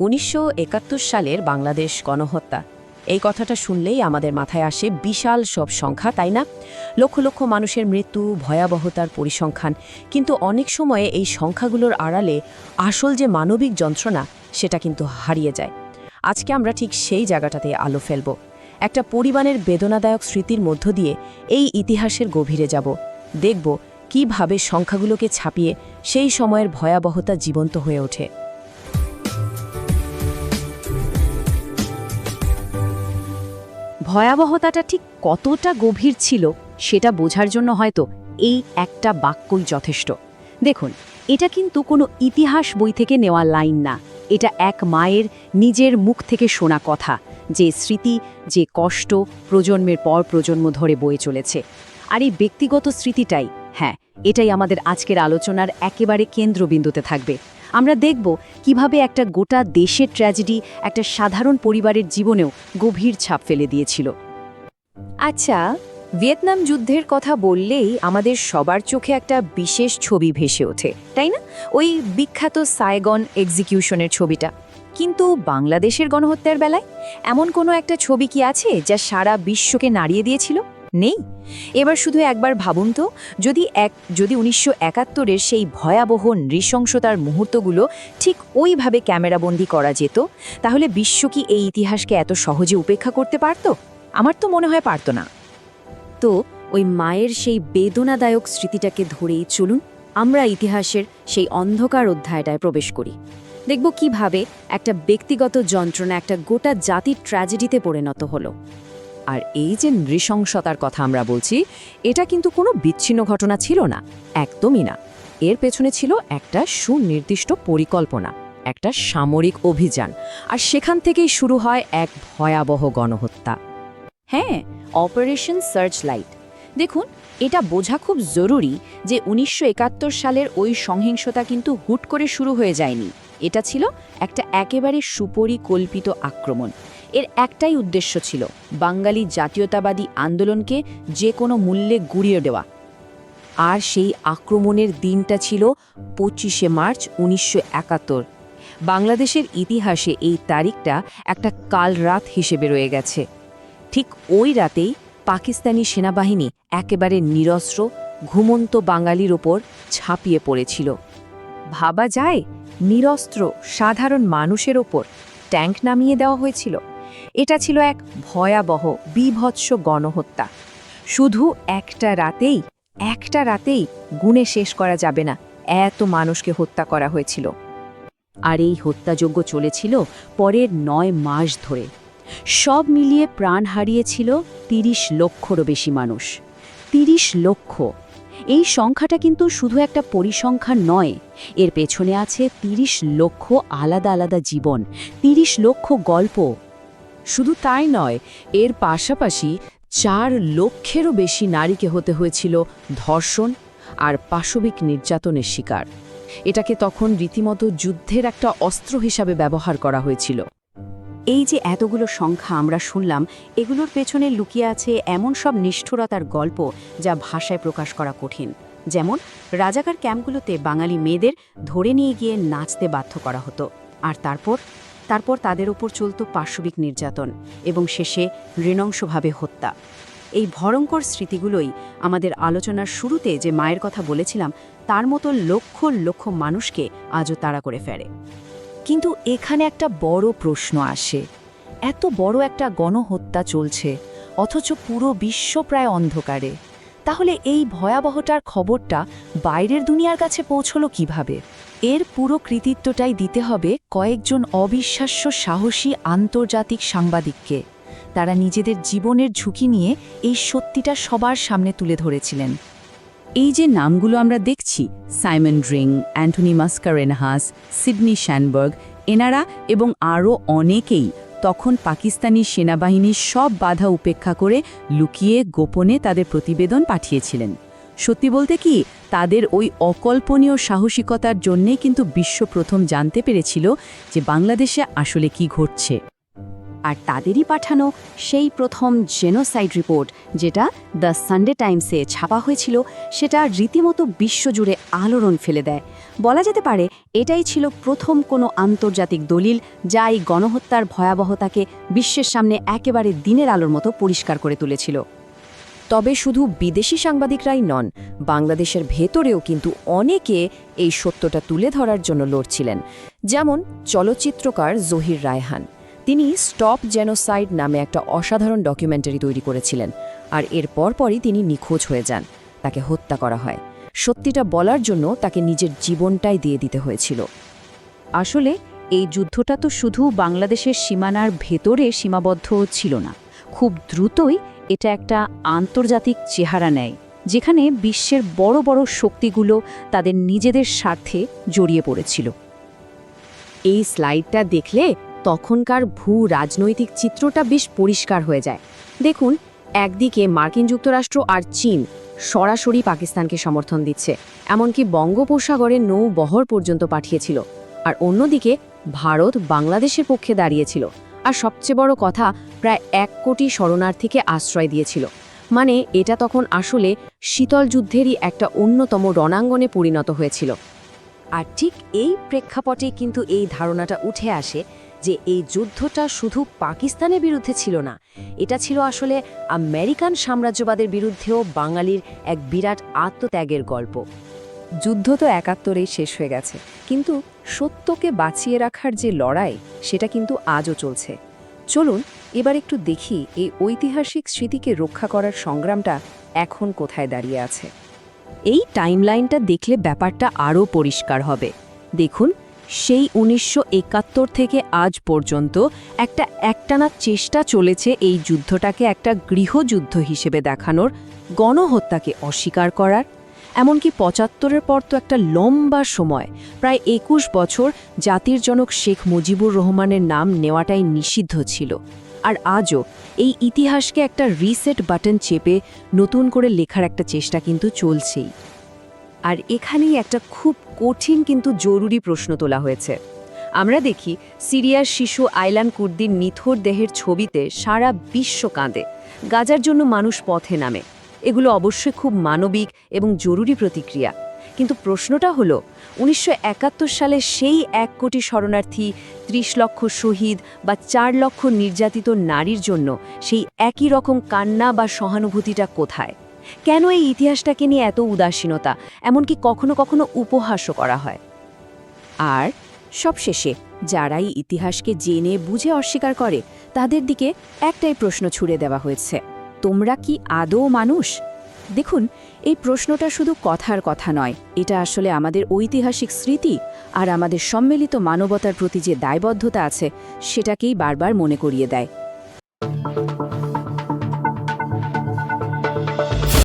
উনিশশো একাত্তর সালের বাংলাদেশ গণহত্যা। এই কথাটা শুনলেই আমাদের মাথায় আসে বিশাল সব সংখ্যা, তাই না? লক্ষ লক্ষ মানুষের মৃত্যু, ভয়াবহতার পরিসংখ্যান। কিন্তু অনেক সময়ে এই সংখ্যাগুলোর আড়ালে আসল যে মানবিক যন্ত্রণা, সেটা কিন্তু হারিয়ে যায়। আজকে আমরা ঠিক সেই জায়গাটাতে আলো ফেলব। একটা পরিবারের বেদনাদায়ক স্মৃতির মধ্য দিয়ে এই ইতিহাসের গভীরে যাব। দেখব কীভাবে সংখ্যাগুলোকে ছাপিয়ে সেই সময়ের ভয়াবহতা জীবন্ত হয়ে ওঠে। ভয়াবহতাটা ঠিক কতটা গভীর ছিল সেটা বোঝার জন্য হয়তো এই একটা বাক্যই যথেষ্ট। দেখুন, এটা কিন্তু কোনো ইতিহাস বই থেকে নেওয়া লাইন না। এটা এক মায়ের নিজের মুখ থেকে শোনা কথা, যে স্মৃতি, যে কষ্ট প্রজন্মের পর প্রজন্ম ধরে বয়ে চলেছে। আর এই ব্যক্তিগত স্মৃতিটাই হ্যাঁ এটাই আমাদের আজকের আলোচনার একেবারে কেন্দ্রবিন্দুতে থাকবে। আমরা দেখব কীভাবে একটা গোটা দেশের ট্র্যাজেডি একটা সাধারণ পরিবারের জীবনেও গভীর ছাপ ফেলে দিয়েছিল। আচ্ছা ভিয়েতনাম যুদ্ধের কথা বললেই আমাদের সবার চোখে একটা বিশেষ ছবি ভেসে ওঠে, তাই না? ওই বিখ্যাত সাইগন এক্সিকিউশনের ছবিটা। কিন্তু বাংলাদেশের গণহত্যার বেলায় এমন কোনো একটা ছবি কি আছে যা সারা বিশ্বকে নাড়িয়ে দিয়েছিল? নেই। এবার শুধু একবার ভাবুন তো, যদি এক, যদি উনিশশো একাত্তরের সেই ভয়াবহ নৃশংসতার মুহূর্তগুলো ঠিক ওইভাবে ক্যামেরাবন্দি করা যেত, তাহলে বিশ্ব কি এই ইতিহাসকে এত সহজে উপেক্ষা করতে পারত? আমার তো মনে হয় পারত না। তো ওই মায়ের সেই বেদনাদায়ক স্মৃতিটাকে ধরেই চলুন, আমরা ইতিহাসের সেই অন্ধকার অধ্যায়টায় প্রবেশ করি। দেখব কীভাবে একটা ব্যক্তিগত যন্ত্রণা একটা গোটা জাতির ট্র্যাজেডিতে পরিণত হলো। আর এই যে নৃশংসতার কথা আমরা বলছি, এটা কিন্তু কোনো বিচ্ছিন্ন ঘটনা ছিল না, একদমই না। এর পেছনে ছিল একটা সুনির্দিষ্ট পরিকল্পনা, একটা সামরিক অভিযান, আর সেখান থেকেই শুরু হয় এক ভয়াবহ গণহত্যা। হ্যাঁ অপারেশন সার্চ লাইট দেখুন, এটা বোঝা খুব জরুরি যে উনিশশো একাত্তর সালের ওই সহিংসতা কিন্তু হুট করে শুরু হয়ে যায়নি। এটা ছিল একটা একেবারে সুপরিকল্পিত আক্রমণ। এর একটাই উদ্দেশ্য ছিল বাঙালি জাতীয়তাবাদী আন্দোলনকে যে কোনো মূল্যে গুড়িয়ে দেওয়া। আর সেই আক্রমণের দিনটা ছিল পঁচিশে মার্চ উনিশশো একাত্তর। বাংলাদেশের ইতিহাসে এই তারিখটা একটা কাল রাত হিসেবে রয়ে গেছে। ঠিক ওই রাতেই পাকিস্তানি সেনাবাহিনী একেবারে নিরস্ত্র, ঘুমন্ত বাঙালির ওপর ছাপিয়ে পড়েছিল। ভাবা যায় নিরস্ত্র সাধারণ মানুষের ওপর ট্যাঙ্ক নামিয়ে দেওয়া হয়েছিল। এটা ছিল এক ভয়াবহ, বিভৎস গণহত্যা। শুধু একটা রাতেই একটা রাতেই গুণে শেষ করা যাবে না, এত মানুষকে হত্যা করা হয়েছিল। আর এই হত্যাযজ্ঞ চলেছিল পরের নয় মাস ধরে। সব মিলিয়ে প্রাণ হারিয়েছিল তিরিশ লক্ষরও বেশি মানুষ। তিরিশ লক্ষ। এই সংখ্যাটা কিন্তু শুধু একটা পরিসংখ্যান নয়, এর পেছনে আছে তিরিশ লক্ষ আলাদা আলাদা জীবন, তিরিশ লক্ষ গল্প। শুধু তাই নয়, এর পাশাপাশি চার লক্ষেরও বেশি নারীকে হতে হয়েছিল ধর্ষণ আর পাশবিক নির্যাতনের শিকার। এটাকে তখন রীতিমতো যুদ্ধের একটা অস্ত্র হিসাবে ব্যবহার করা হয়েছিল। এই যে এতগুলো সংখ্যা আমরা শুনলাম, এগুলোর পেছনে লুকিয়ে আছে এমন সব নিষ্ঠুরতার গল্প যা ভাষায় প্রকাশ করা কঠিন। যেমন, রাজাকার ক্যাম্পগুলোতে বাঙালি মেয়েদের ধরে নিয়ে গিয়ে নাচতে বাধ্য করা হতো, আর তারপর তারপর তাদের ওপর চলত পাশবিক নির্যাতন এবং শেষে ঋণংশভাবে হত্যা। এই ভয়ঙ্কর স্মৃতিগুলোই আমাদের আলোচনার শুরুতে যে মায়ের কথা বলেছিলাম, তার মতো লক্ষ লক্ষ মানুষকে আজও তাড়া করে ফেরে। কিন্তু এখানে একটা বড় প্রশ্ন আসে। এত বড় একটা গণহত্যা চলছে, অথচ পুরো বিশ্ব প্রায় অন্ধকারে। তাহলে এই ভয়াবহতার খবরটা বাইরের দুনিয়ার কাছে পৌঁছলো কীভাবে? এর পুরো কৃতিত্বটাই দিতে হবে কয়েকজন অবিশ্বাস্য সাহসী আন্তর্জাতিক সাংবাদিককে। তারা নিজেদের জীবনের ঝুঁকি নিয়ে এই সত্যিটা সবার সামনে তুলে ধরেছিলেন। এই যে নামগুলো আমরা দেখছি, Simon Dring, Anthony Mascarenhas, Sydney Schanberg, এনারা এবং আরও অনেকেই তখন পাকিস্তানি সেনাবাহিনীর সব বাধা উপেক্ষা করে লুকিয়ে গোপনে তাদের প্রতিবেদন পাঠিয়েছিলেন। সত্যি বলতে কি, তাদের ওই অকল্পনীয় সাহসিকতার জন্যে কিন্তু বিশ্ব প্রথম জানতে পেরেছিল যে বাংলাদেশে আসলে কি ঘটছে। আর তাদেরই পাঠানো সেই প্রথম জেনোসাইড রিপোর্ট, যেটা দ্য সানডে টাইমসে ছাপা হয়েছিল, সেটা রীতিমতো বিশ্বজুড়ে আলোড়ন ফেলে দেয়। বলা যেতে পারে, এটাই ছিল প্রথম কোনো আন্তর্জাতিক দলিল যা এই গণহত্যার ভয়াবহতাকে বিশ্বের সামনে একেবারে দিনের আলোর মতো পরিষ্কার করে তুলেছিল। তবে শুধু বিদেশি সাংবাদিকরাই নন, বাংলাদেশের ভেতরেও কিন্তু অনেকে এই সত্যটা তুলে ধরার জন্য লড়ছিলেন। যেমন চলচ্চিত্রকার জহির রায়হান। তিনি স্টপ জেনোসাইড নামে একটা অসাধারণ ডকুমেন্টারি তৈরি করেছিলেন, আর এর পরপরই তিনি নিখোঁজ হয়ে যান, তাকে হত্যা করা হয়। সত্যিটা বলার জন্য তাকে নিজের জীবনটাই দিয়ে দিতে হয়েছিল। আসলে এই যুদ্ধটা তো শুধু বাংলাদেশের সীমানার ভেতরে সীমাবদ্ধ ছিল না, খুব দ্রুতই এটা একটা আন্তর্জাতিক চেহারা নেয়, যেখানে বিশ্বের বড় বড় শক্তিগুলো তাদের নিজেদের স্বার্থে জড়িয়ে পড়েছিল। এই স্লাইডটা দেখলে তখনকার ভূ রাজনৈতিক চিত্রটা বেশ পরিষ্কার হয়ে যায়। দেখুন, একদিকে মার্কিন যুক্তরাষ্ট্র আর চীন সরাসরি পাকিস্তানকে সমর্থন দিচ্ছে, এমনকি বঙ্গোপসাগরে নৌ বহর পর্যন্ত পাঠিয়েছিল, আর অন্যদিকে ভারত বাংলাদেশের পক্ষে দাঁড়িয়েছিল। আর সবচেয়ে বড় কথা, প্রায় এক কোটি শরণার্থীকে আশ্রয় দিয়েছিল। মানে এটা তখন আসলে শীতল যুদ্ধেরই একটা অন্যতম রণাঙ্গনে পরিণত হয়েছিল। আর ঠিক এই প্রেক্ষাপটে কিন্তু এই ধারণাটা উঠে আসে যে এই যুদ্ধটা শুধু পাকিস্তানের বিরুদ্ধে ছিল না, এটা ছিল আসলে আমেরিকান সাম্রাজ্যবাদের বিরুদ্ধেও বাঙালির এক বিরাট আত্মত্যাগের গল্প। যুদ্ধ তো একাত্তরেই শেষ হয়ে গেছে। কিন্তু সত্যকে বাঁচিয়ে রাখার যে লড়াই, সেটা কিন্তু আজও চলছে। চলুন এবার একটু দেখি এই ঐতিহাসিক স্মৃতিকে রক্ষা করার সংগ্রামটা এখন কোথায় দাঁড়িয়ে আছে। এই টাইমলাইনটা দেখলে ব্যাপারটা আরও পরিষ্কার হবে। দেখুন, সেই উনিশশো একাত্তর থেকে আজ পর্যন্ত একটা একটানা চেষ্টা চলেছে এই যুদ্ধটাকে একটা গৃহযুদ্ধ হিসেবে দেখানোর। গণহত্যাকে অস্বীকার করার। এমনকি পঁচাত্তরের পর তো একটা লম্বা সময়, প্রায় একুশ বছর জাতির জনক শেখ মুজিবুর রহমানের নাম নেওয়াটাই নিষিদ্ধ ছিল। আর আজও এই ইতিহাসকে একটা রিসেট বাটন চেপে নতুন করে লেখার একটা চেষ্টা কিন্তু চলছেই। আর এখানেই একটা খুব কঠিন কিন্তু জরুরি প্রশ্ন তোলা হয়েছে। আমরা দেখি সিরিয়ার শিশু আইলান কুর্দির নিথর দেহের ছবিতে সারা বিশ্ব কাঁদে। গাজার জন্য মানুষ পথে নামে। এগুলো অবশ্যই খুব মানবিক এবং জরুরি প্রতিক্রিয়া। কিন্তু প্রশ্নটা হলো, উনিশশো একাত্তর সালে সেই এক কোটি শরণার্থী, ত্রিশ লক্ষ শহীদ বা চার লক্ষ নির্যাতিত নারীর জন্য সেই একই রকম কান্না বা সহানুভূতিটা কোথায়? কেন এই ইতিহাসটাকে নিয়ে এত উদাসীনতা? এমনকি কখনো কখনো উপহাসও করা হয়। আর সবশেষে, যারাই ইতিহাসকে জেনে, বুঝে অস্বীকার করে, তাদের দিকে একটাই প্রশ্ন ছুড়ে দেওয়া হয়েছে। তোমরা কি আদৌ মানুষ? দেখুন, এই প্রশ্নটা শুধু কথার কথা নয়, এটা আসলে আমাদের ঐতিহাসিক স্মৃতি আর আমাদের সম্মিলিত মানবতার প্রতি যে দায়বদ্ধতা আছে, সেটাকেই বারবার মনে করিয়ে দেয়।